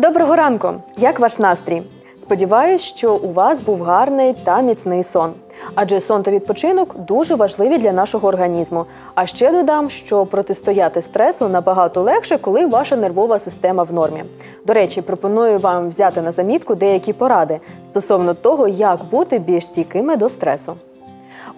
Доброго ранку! Як ваш настрій? Сподіваюсь, що у вас був гарний та міцний сон. Адже сон та відпочинок дуже важливі для нашого організму. А ще додам, що протистояти стресу набагато легше, коли ваша нервова система в нормі. До речі, пропоную вам взяти на замітку деякі поради стосовно того, як бути більш стійкими до стресу.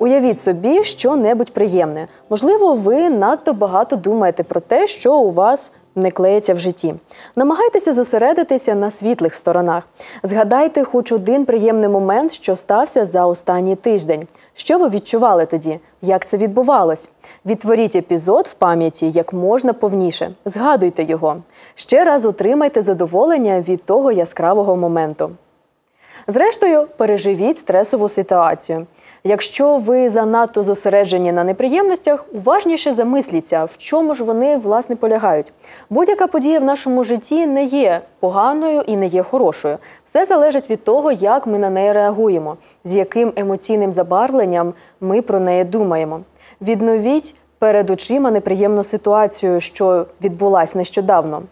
Уявіть собі що-небудь приємне. Можливо, ви надто багато думаєте про те, що у вас не клеїться в житті. Намагайтеся зосередитися на світлих сторонах. Згадайте хоч один приємний момент, що стався за останній тиждень. Що ви відчували тоді? Як це відбувалось? Відтворіть епізод в пам'яті як можна повніше. Згадуйте його. Ще раз отримайте задоволення від того яскравого моменту. Зрештою, переживіть стресову ситуацію. Якщо ви занадто зосереджені на неприємностях, уважніше замисліться, в чому ж вони власне полягають. Будь-яка подія в нашому житті не є поганою і не є хорошою. Все залежить від того, як ми на неї реагуємо, з яким емоційним забарвленням ми про неї думаємо. Відновіть перед очима неприємну ситуацію, що відбулась нещодавно.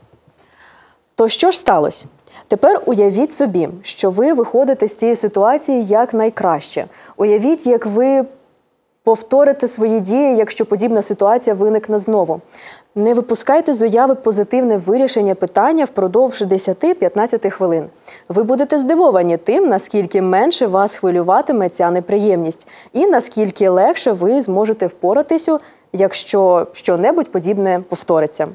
То що ж сталося? Тепер уявіть собі, що ви виходите з цієї ситуації як найкраще. Уявіть, як ви повторите свої дії, якщо подібна ситуація виникне знову. Не випускайте з уяви позитивне вирішення питання впродовж 10-15 хвилин. Ви будете здивовані тим, наскільки менше вас хвилюватиме ця неприємність, і наскільки легше ви зможете впоратися, якщо щонебудь подібне повториться.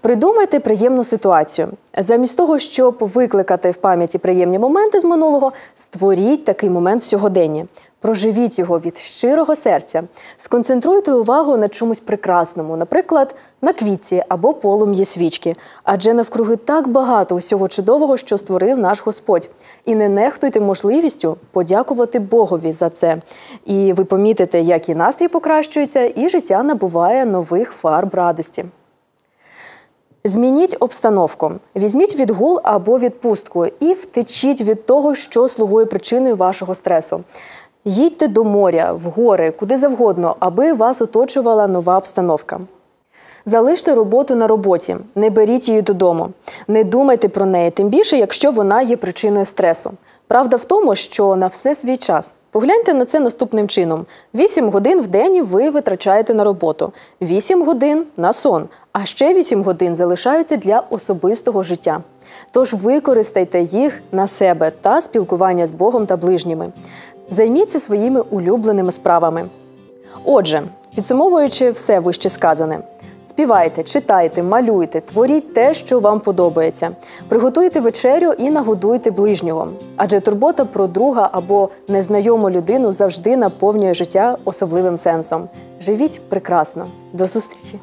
Придумайте приємну ситуацію. Замість того, щоб викликати в пам'яті приємні моменти з минулого, створіть такий момент в сьогоденні. Проживіть його від щирого серця, сконцентруйте увагу на чомусь прекрасному, наприклад, на квітці або полум'ї свічки, адже навкруги так багато усього чудового, що створив наш Господь. І не нехтуйте можливістю подякувати Богові за це. І ви помітите, як і настрій покращується, і життя набуває нових фарб радості. Змініть обстановку, візьміть відгул або відпустку і втечіть від того, що слугує причиною вашого стресу. Їдьте до моря, в гори, куди завгодно, аби вас оточувала нова обстановка. Залиште роботу на роботі, не беріть її додому. Не думайте про неї, тим більше, якщо вона є причиною стресу. Правда в тому, що на все свій час. Погляньте на це наступним чином: 8 годин в день ви витрачаєте на роботу, 8 годин на сон, а ще 8 годин залишаються для особистого життя. Тож використайте їх на себе та спілкування з Богом та ближніми. Займіться своїми улюбленими справами. Отже, підсумовуючи все вище сказане. Співайте, читайте, малюйте, творіть те, що вам подобається. Приготуйте вечерю і нагодуйте ближнього. Адже турбота про друга або незнайому людину завжди наповнює життя особливим сенсом. Живіть прекрасно. До зустрічі!